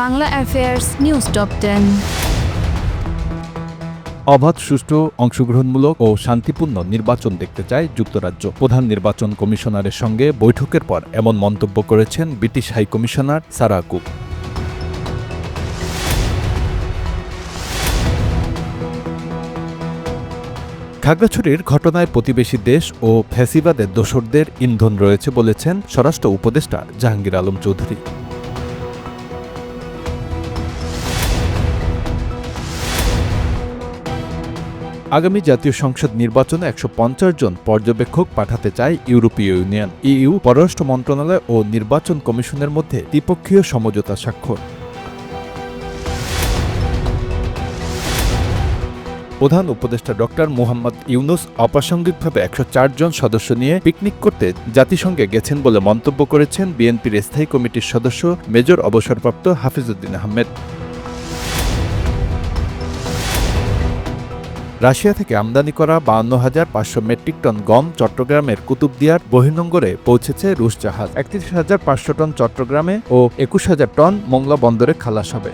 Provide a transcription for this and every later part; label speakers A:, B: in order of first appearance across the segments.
A: Bangla affairs news top ten.
B: অবাধ, সুষ্ঠু, অংশগ্রহণমূলক ও শান্তিপূর্ণ নির্বাচন দেখতে চায় যুক্তরাজ্য। প্রধান নির্বাচন কমিশনারের সঙ্গে বৈঠকের পর এমন মন্তব্য করেছেন British high commissioner Sarah Cook. খাগড়াছড়ির ঘটনায় প্রতিবেশী দেশ ও ফ্যাসিবাদের দোসরদের ইন্ধন রয়েছে বলেছেন স্বরাষ্ট্র উপদেষ্টা জাহাঙ্গীর আলম চৌধুরী। আগামী জাতীয় সংসদ নির্বাচনে একশো পঞ্চাশ জন পর্যবেক্ষক পাঠাতে চায় ইউরোপীয় ইউনিয়ন। ইইউ, পররাষ্ট্র মন্ত্রণালয় ও নির্বাচন কমিশনের মধ্যে দ্বিপক্ষীয় সমঝোতা স্বাক্ষর। প্রধান উপদেষ্টা ডক্টর মোহাম্মদ ইউনুস অপ্রাসঙ্গিকভাবে একশো জন সদস্য নিয়ে পিকনিক করতে জাতিসংঘে গেছেন বলে মন্তব্য করেছেন বিএনপির স্থায়ী কমিটির সদস্য মেজর অবসরপ্রাপ্ত হাফিজউদ্দিন আহমেদ। রাশিয়া থেকে আমদানি করা বাউন্ন হাজার পাঁচশো মেট্রিক টন গম চট্টগ্রামের কুতুবদিয়ার বহির্নঙ্গরে পৌঁছেছে রুশ জাহাজ। একত্রিশ হাজার পাঁচশো টন চট্টগ্রামে ও একুশ হাজার টন মোংলা বন্দরে খালাস হবে।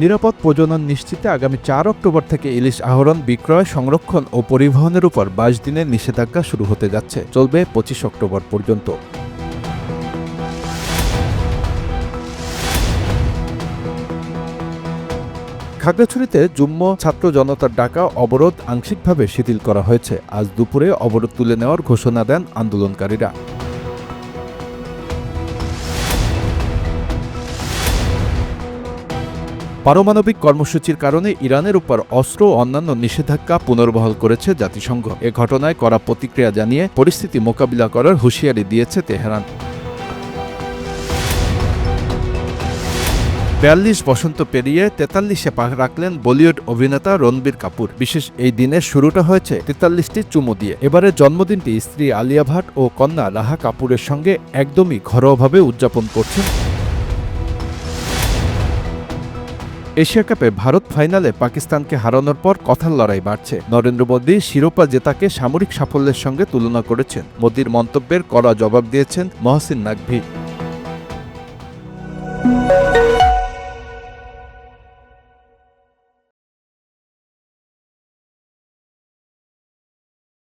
B: নিরাপদ প্রজনন নিশ্চিতে আগামী চার অক্টোবর থেকে ইলিশ আহরণ, বিক্রয়, সংরক্ষণ ও পরিবহনের উপর বাইশ দিনের নিষেধাজ্ঞা শুরু হতে যাচ্ছে। চলবে পঁচিশ অক্টোবর পর্যন্ত। খাগড়াছড়িতে যুম্ম ছাত্র জনতার ডাকা অবরোধ আংশিকভাবে শিথিল করা হয়েছে। আজ দুপুরে অবরোধ তুলে নেওয়ার ঘোষণা দেন আন্দোলনকারীরা। পারমাণবিক কর্মসূচির কারণে ইরানের উপর অস্ত্র ও অন্যান্য নিষেধাজ্ঞা পুনর্বহাল করেছে জাতিসংঘ। এ ঘটনায় কড়া প্রতিক্রিয়া জানিয়ে পরিস্থিতি মোকাবিলা করার হুঁশিয়ারি দিয়েছে তেহরান। বিয়াল্লিশ বসন্ত পেরিয়ে তেতাল্লিশে পা রাখলেন বলিউড অভিনেতা রণবীর কাপুর। বিশেষ এই দিনের শুরুটা হয়েছে তেতাল্লিশটি চুমু দিয়ে। এবারে জন্মদিনটি স্ত্রী আলিয়া ভাট ও কন্যা রাহা কাপুরের সঙ্গে একদমই ঘরোয়াভাবে উদযাপন করছেন। এশিয়া কাপে ভারত ফাইনালে পাকিস্তানকে হারানোর পর কথার লড়াই বাড়ছে। নরেন্দ্র মোদী শিরোপা জেতাকে সামরিক সাফল্যের সঙ্গে তুলনা করেছেন। মোদীর মন্তব্যের কড়া জবাব দিয়েছেন মহসিন নাকভি